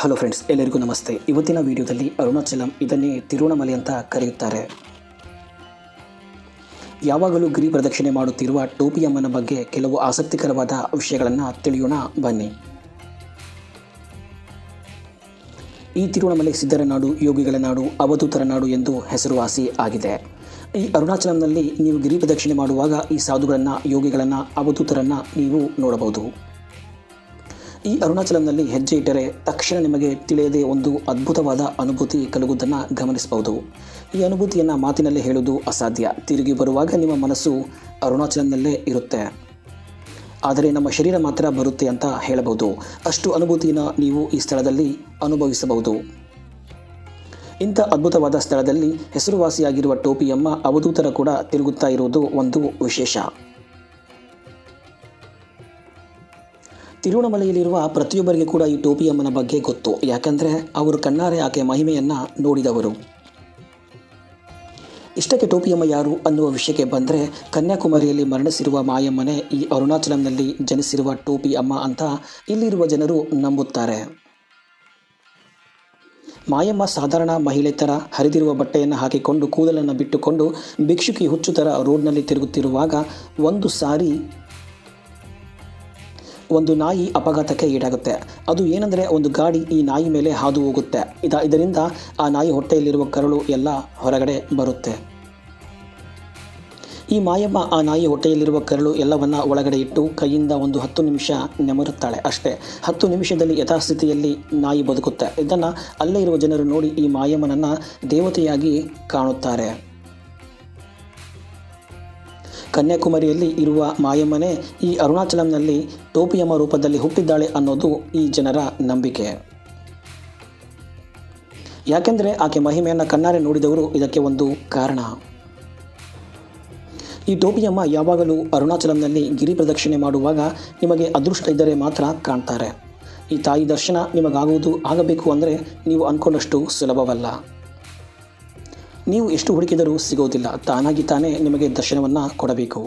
Hello friends ಎಲ್ಲರಿಗೂ ನಮಸ್ತೆ. ಇವತ್ತಿನ ವಿಡಿಯೋದಲ್ಲಿ ಅರುಣಾಚಲಂ ಇದನ್ನೇ ತಿರುವಣಮಲೆ ಅಂತ ಕರೆಯುತ್ತಾರೆ. ಯಾವಾಗಲೂ ಗಿರಿ ಪ್ರದಕ್ಷಿಣೆ ಮಾಡುತ್ತಿರುವ ಟೋಪಿಯಮ್ಮನ ಬಗ್ಗೆ ಕೆಲವು ಆಸಕ್ತಿಕರವಾದ ವಿಷಯಗಳನ್ನು ತಿಳಿಯೋಣ, ಬನ್ನಿ. ಈ ತಿರುವಣಮಲೆ ಸಿದ್ಧರ ನಾಡು, ಯೋಗಿಗಳ ನಾಡು, ಅವಧೂತರ ನಾಡು ಎಂದು ಹೆಸರುವಾಸಿ ಆಗಿದೆ. ಈ ಅರುಣಾಚಲಂನಲ್ಲಿ ನೀವು ಗಿರಿ ಪ್ರದಕ್ಷಿಣೆ ಮಾಡುವಾಗ ಈ ಸಾಧುಗಳನ್ನು, ಯೋಗಿಗಳನ್ನು, ಅವಧೂತರನ್ನು ನೀವು ನೋಡಬಹುದು. ಈ ಅರುಣಾಚಲಂನಲ್ಲಿ ಹೆಜ್ಜೆ ಇಟ್ಟರೆ ತಕ್ಷಣ ನಿಮಗೆ ತಿಳಿಯದೆ ಒಂದು ಅದ್ಭುತವಾದ ಅನುಭೂತಿ ಕಲುಗುವುದನ್ನು ಗಮನಿಸಬಹುದು. ಈ ಅನುಭೂತಿಯನ್ನು ಮಾತಿನಲ್ಲಿ ಹೇಳುವುದು ಅಸಾಧ್ಯ. ತಿರುಗಿ ಬರುವಾಗ ನಿಮ್ಮ ಮನಸ್ಸು ಅರುಣಾಚಲಂನಲ್ಲೇ ಇರುತ್ತೆ. ಆದರೆ ನಮ್ಮ ಶರೀರ ಮಾತ್ರ ಬರುತ್ತೆ ಅಂತ ಹೇಳಬಹುದು. ಅಷ್ಟು ಅನುಭೂತಿಯನ್ನು ನೀವು ಈ ಸ್ಥಳದಲ್ಲಿ ಅನುಭವಿಸಬಹುದು. ಇಂಥ ಅದ್ಭುತವಾದ ಸ್ಥಳದಲ್ಲಿ ಹೆಸರುವಾಸಿಯಾಗಿರುವ ಟೋಪಿಯಮ್ಮ ಅವಧೂತರ ಕೂಡ ತಿರುಗುತ್ತಾ ಇರುವುದು ಒಂದು ವಿಶೇಷ. ತಿರುವಣಮಲೆಯಲ್ಲಿರುವ ಪ್ರತಿಯೊಬ್ಬರಿಗೆ ಕೂಡ ಈ ಟೋಪಿಯಮ್ಮನ ಬಗ್ಗೆ ಗೊತ್ತು. ಯಾಕಂದರೆ ಅವರು ಕಣ್ಣಾರೆ ಆಕೆ ಮಹಿಮೆಯನ್ನು ನೋಡಿದವರು. ಇಷ್ಟಕ್ಕೆ ಟೋಪಿಯಮ್ಮ ಯಾರು ಅನ್ನುವ ವಿಷಯಕ್ಕೆ ಬಂದರೆ, ಕನ್ಯಾಕುಮಾರಿಯಲ್ಲಿ ಮರಣಿಸಿರುವ ಮಾಯಮ್ಮನೆ ಈ ಅರುಣಾಚಲಂನಲ್ಲಿ ಜನಿಸಿರುವ ಟೋಪಿ ಅಮ್ಮ ಅಂತ ಇಲ್ಲಿರುವ ಜನರು ನಂಬುತ್ತಾರೆ. ಮಾಯಮ್ಮ ಸಾಧಾರಣ ಮಹಿಳೆ ಥರ ಹರಿದಿರುವ ಬಟ್ಟೆಯನ್ನು ಹಾಕಿಕೊಂಡು ಕೂದಲನ್ನು ಬಿಟ್ಟುಕೊಂಡು ಭಿಕ್ಷುಕಿ ಹುಚ್ಚು ಥರ ರೋಡ್ನಲ್ಲಿ ತಿರುಗುತ್ತಿರುವಾಗ ಒಂದು ಸಾರಿ ಒಂದು ನಾಯಿ ಅಪಘಾತಕ್ಕೆ ಈಡಾಗುತ್ತೆ. ಅದು ಏನಂದರೆ ಒಂದು ಗಾಡಿ ಈ ನಾಯಿ ಮೇಲೆ ಹಾದು ಹೋಗುತ್ತೆ. ಇದ, ಇದರಿಂದ ಆ ನಾಯಿ ಹೊಟ್ಟೆಯಲ್ಲಿರುವ ಕರಳು ಎಲ್ಲ ಹೊರಗಡೆ ಬರುತ್ತೆ. ಈ ಮಾಯಮ್ಮ ಆ ನಾಯಿ ಹೊಟ್ಟೆಯಲ್ಲಿರುವ ಕರಳು ಎಲ್ಲವನ್ನ ಒಳಗಡೆ ಇಟ್ಟು ಕೈಯಿಂದ ಒಂದು ಹತ್ತು ನಿಮಿಷ ನೆಮರುತ್ತಾಳೆ ಅಷ್ಟೇ. ಹತ್ತು ನಿಮಿಷದಲ್ಲಿ ಯಥಾಸ್ಥಿತಿಯಲ್ಲಿ ನಾಯಿ ಬದುಕುತ್ತೆ. ಇದನ್ನು ಅಲ್ಲೇ ಇರುವ ಜನರು ನೋಡಿ ಈ ಮಾಯಮ್ಮನನ್ನು ದೇವತೆಯಾಗಿ ಕಾಣುತ್ತಾರೆ. ಕನ್ಯಾಕುಮಾರಿಯಲ್ಲಿ ಇರುವ ಮಾಯಮ್ಮನೇ ಈ ಅರುಣಾಚಲಂನಲ್ಲಿ ಟೋಪಿಯಮ್ಮ ರೂಪದಲ್ಲಿ ಹುಟ್ಟಿದ್ದಾಳೆ ಅನ್ನೋದು ಈ ಜನರ ನಂಬಿಕೆ. ಯಾಕೆಂದರೆ ಆಕೆ ಮಹಿಮೆಯನ್ನು ಕಣ್ಣಾರೆ ನೋಡಿದವರು ಇದಕ್ಕೆ ಒಂದು ಕಾರಣ. ಈ ಟೋಪಿಯಮ್ಮ ಯಾವಾಗಲೂ ಅರುಣಾಚಲಂನಲ್ಲಿ ಗಿರಿ ಪ್ರದಕ್ಷಿಣೆ ಮಾಡುವಾಗ ನಿಮಗೆ ಅದೃಷ್ಟ ಇದ್ದರೆ ಮಾತ್ರ ಕಾಣ್ತಾರೆ. ಈ ತಾಯಿ ದರ್ಶನ ನಿಮಗಾಗುವುದು ಆಗಬೇಕು ಅಂದರೆ ನೀವು ಅಂದ್ಕೊಂಡಷ್ಟು ಸುಲಭವಲ್ಲ. ನೀವು ಎಷ್ಟು ಹುಡುಕಿದರೂ ಸಿಗೋದಿಲ್ಲ. ತಾನಾಗಿ ತಾನೇ ನಿಮಗೆ ದರ್ಶನವನ್ನು ಕೊಡಬೇಕು.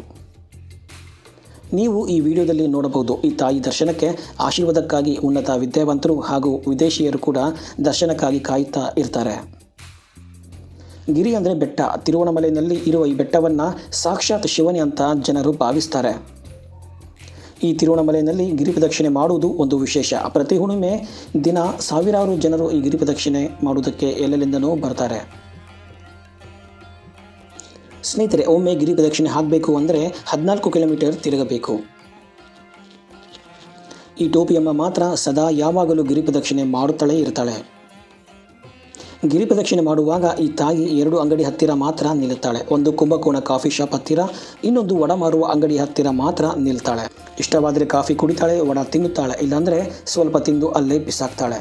ನೀವು ಈ ವಿಡಿಯೋದಲ್ಲಿ ನೋಡಬಹುದು, ಈ ತಾಯಿ ದರ್ಶನಕ್ಕೆ ಆಶೀರ್ವಾದಕ್ಕಾಗಿ ಉನ್ನತ ವಿದ್ಯಾವಂತರು ಹಾಗೂ ವಿದೇಶಿಯರು ಕೂಡ ದರ್ಶನಕ್ಕಾಗಿ ಕಾಯುತ್ತಾ ಇರ್ತಾರೆ. ಗಿರಿ ಅಂದರೆ ಬೆಟ್ಟ. ತಿರುವಣಮಲೆಯಲ್ಲಿ ಇರುವ ಈ ಬೆಟ್ಟವನ್ನು ಸಾಕ್ಷಾತ್ ಶಿವನಿ ಅಂತ ಜನರು ಭಾವಿಸ್ತಾರೆ. ಈ ತಿರುವಣಮಲೆಯಲ್ಲಿ ಗಿರಿ ಪ್ರದಕ್ಷಿಣೆ ಮಾಡುವುದು ಒಂದು ವಿಶೇಷ. ಪ್ರತಿ ಹುಣ್ಣಿಮೆ ದಿನ ಸಾವಿರಾರು ಜನರು ಈ ಗಿರಿ ಪ್ರದಕ್ಷಿಣೆ ಮಾಡುವುದಕ್ಕೆ ಎಲ್ಲೆಲ್ಲಿಂದನೂ ಬರ್ತಾರೆ. ಸ್ನೇಹಿತರೆ, ಒಮ್ಮೆ ಗಿರಿ ಪ್ರದಕ್ಷಿಣೆ ಹಾಕಬೇಕು ಅಂದರೆ ಹದಿನಾಲ್ಕು ಕಿಲೋಮೀಟರ್ ತಿರುಗಬೇಕು. ಈ ಟೋಪಿಯಮ್ಮ ಮಾತ್ರ ಸದಾ ಯಾವಾಗಲೂ ಗಿರಿ ಪ್ರದಕ್ಷಿಣೆ ಮಾಡುತ್ತಲೇ ಇರ್ತಾಳೆ. ಗಿರಿ ಪ್ರದಕ್ಷಿಣೆ ಮಾಡುವಾಗ ಈ ತಾಯಿ ಎರಡು ಅಂಗಡಿ ಹತ್ತಿರ ಮಾತ್ರ ನಿಲ್ಲುತ್ತಾಳೆ. ಒಂದು ಕುಂಭಕೋಣ ಕಾಫಿ ಶಾಪ್ ಹತ್ತಿರ, ಇನ್ನೊಂದು ವಡ ಮಾರುವ ಅಂಗಡಿ ಹತ್ತಿರ ಮಾತ್ರ ನಿಲ್ತಾಳೆ. ಇಷ್ಟವಾದರೆ ಕಾಫಿ ಕುಡಿತಾಳೆ, ವಡ ತಿನ್ನುತ್ತಾಳೆ, ಇಲ್ಲಾಂದರೆ ಸ್ವಲ್ಪ ತಿಂದು ಅಲ್ಲೇ ಬಿಸಾಕ್ತಾಳೆ.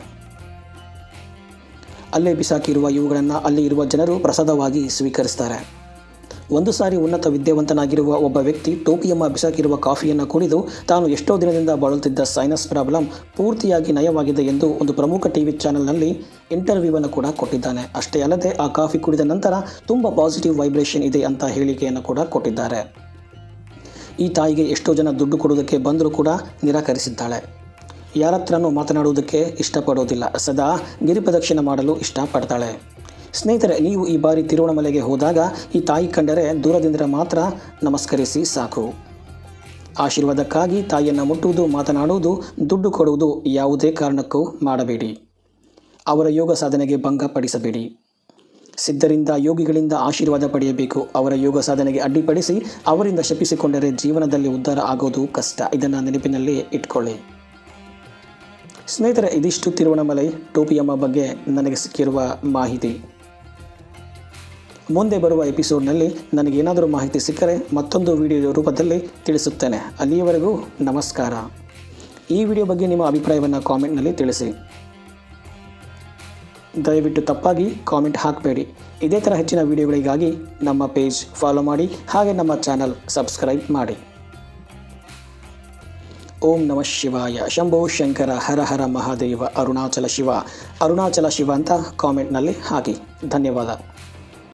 ಅಲ್ಲೇ ಬಿಸಾಕಿರುವ ಇವುಗಳನ್ನು ಅಲ್ಲಿ ಇರುವ ಜನರು ಪ್ರಸಾದವಾಗಿ ಸ್ವೀಕರಿಸ್ತಾರೆ. ಒಂದು ಸಾರಿ ಉನ್ನತ ವಿದ್ಯಾವಂತನಾಗಿರುವ ಒಬ್ಬ ವ್ಯಕ್ತಿ ಟೋಪಿಯಮ್ಮ ಬಿಸಾಕಿರುವ ಕಾಫಿಯನ್ನು ಕುಡಿದು ತಾನು ಎಷ್ಟೋ ದಿನದಿಂದ ಬಳಲುತ್ತಿದ್ದ ಸೈನಸ್ ಪ್ರಾಬ್ಲಮ್ ಪೂರ್ತಿಯಾಗಿ ನಯವಾಗಿದೆ ಎಂದು ಒಂದು ಪ್ರಮುಖ ಟಿವಿ ಚಾನೆಲ್ನಲ್ಲಿ ಇಂಟರ್ವ್ಯೂವನ್ನು ಕೂಡ ಕೊಟ್ಟಿದ್ದಾನೆ. ಅಷ್ಟೇ ಅಲ್ಲದೆ ಆ ಕಾಫಿ ಕುಡಿದ ನಂತರ ತುಂಬ ಪಾಸಿಟಿವ್ ವೈಬ್ರೇಷನ್ ಇದೆ ಅಂತ ಹೇಳಿಕೆಯನ್ನು ಕೂಡ ಕೊಟ್ಟಿದ್ದಾರೆ. ಈ ತಾಯಿಗೆ ಎಷ್ಟೋ ಜನ ದುಡ್ಡು ಕೊಡುವುದಕ್ಕೆ ಬಂದರೂ ಕೂಡ ನಿರಾಕರಿಸಿದ್ದಾಳೆ. ಯಾರತ್ರನೂ ಮಾತನಾಡುವುದಕ್ಕೆ ಇಷ್ಟಪಡೋದಿಲ್ಲ. ಸದಾ ಗಿರಿಪ್ರದಕ್ಷಿಣೆ ಮಾಡಲು ಇಷ್ಟಪಡ್ತಾಳೆ. ಸ್ನೇಹಿತರೆ, ನೀವು ಈ ಬಾರಿ ತಿರುವಣಮಲೆಗೆ ಹೋದಾಗ ಈ ತಾಯಿ ಕಂಡರೆ ದೂರದಿಂದ ಮಾತ್ರ ನಮಸ್ಕರಿಸಿ ಸಾಕು. ಆಶೀರ್ವಾದಕ್ಕಾಗಿ ತಾಯಿಯನ್ನು ಮುಟ್ಟುವುದು, ಮಾತನಾಡುವುದು, ದುಡ್ಡು ಕೊಡುವುದು ಯಾವುದೇ ಕಾರಣಕ್ಕೂ ಮಾಡಬೇಡಿ. ಅವರ ಯೋಗ ಸಾಧನೆಗೆ ಭಂಗಪಡಿಸಬೇಡಿ. ಸಿದ್ಧರಿಂದ, ಯೋಗಿಗಳಿಂದ ಆಶೀರ್ವಾದ ಪಡೆಯಬೇಕು. ಅವರ ಯೋಗ ಸಾಧನೆಗೆ ಅಡ್ಡಿಪಡಿಸಿ ಅವರಿಂದ ಶಪಿಸಿಕೊಂಡರೆ ಜೀವನದಲ್ಲಿ ಉದ್ಧಾರ ಆಗೋದು ಕಷ್ಟ. ಇದನ್ನು ನೆನಪಿನಲ್ಲಿ ಇಟ್ಕೊಳ್ಳಿ. ಸ್ನೇಹಿತರೆ, ಇದಿಷ್ಟು ತಿರುವಣಮಲೈ ಟೋಪಿಯಮ್ಮ ಬಗ್ಗೆ ನನಗೆ ಸಿಕ್ಕಿರುವ ಮಾಹಿತಿ. ಮುಂದೆ ಬರುವ ಎಪಿಸೋಡ್ನಲ್ಲಿ ನನಗೇನಾದರೂ ಮಾಹಿತಿ ಸಿಕ್ಕರೆ ಮತ್ತೊಂದು ವಿಡಿಯೋ ರೂಪದಲ್ಲಿ ತಿಳಿಸುತ್ತೇನೆ. ಅಲ್ಲಿಯವರೆಗೂ ನಮಸ್ಕಾರ. ಈ ವಿಡಿಯೋ ಬಗ್ಗೆ ನಿಮ್ಮ ಅಭಿಪ್ರಾಯವನ್ನು ಕಾಮೆಂಟ್ನಲ್ಲಿ ತಿಳಿಸಿ. ದಯವಿಟ್ಟು ತಪ್ಪಾಗಿ ಕಾಮೆಂಟ್ ಹಾಕಬೇಡಿ. ಇದೇ ಥರ ಹೆಚ್ಚಿನ ವಿಡಿಯೋಗಳಿಗಾಗಿ ನಮ್ಮ ಪೇಜ್ ಫಾಲೋ ಮಾಡಿ, ಹಾಗೆ ನಮ್ಮ ಚಾನಲ್ ಸಬ್ಸ್ಕ್ರೈಬ್ ಮಾಡಿ. ಓಂ ನಮಃ ಶಿವಾಯ. ಶಂಭೋ ಶಂಕರ ಹರ ಹರ ಮಹಾದೇವ. ಅರುಣಾಚಲ ಶಿವ. ಅರುಣಾಚಲ ಶಿವ ಅಂತ ಕಾಮೆಂಟ್ನಲ್ಲಿ ಹಾಕಿ. ಧನ್ಯವಾದ.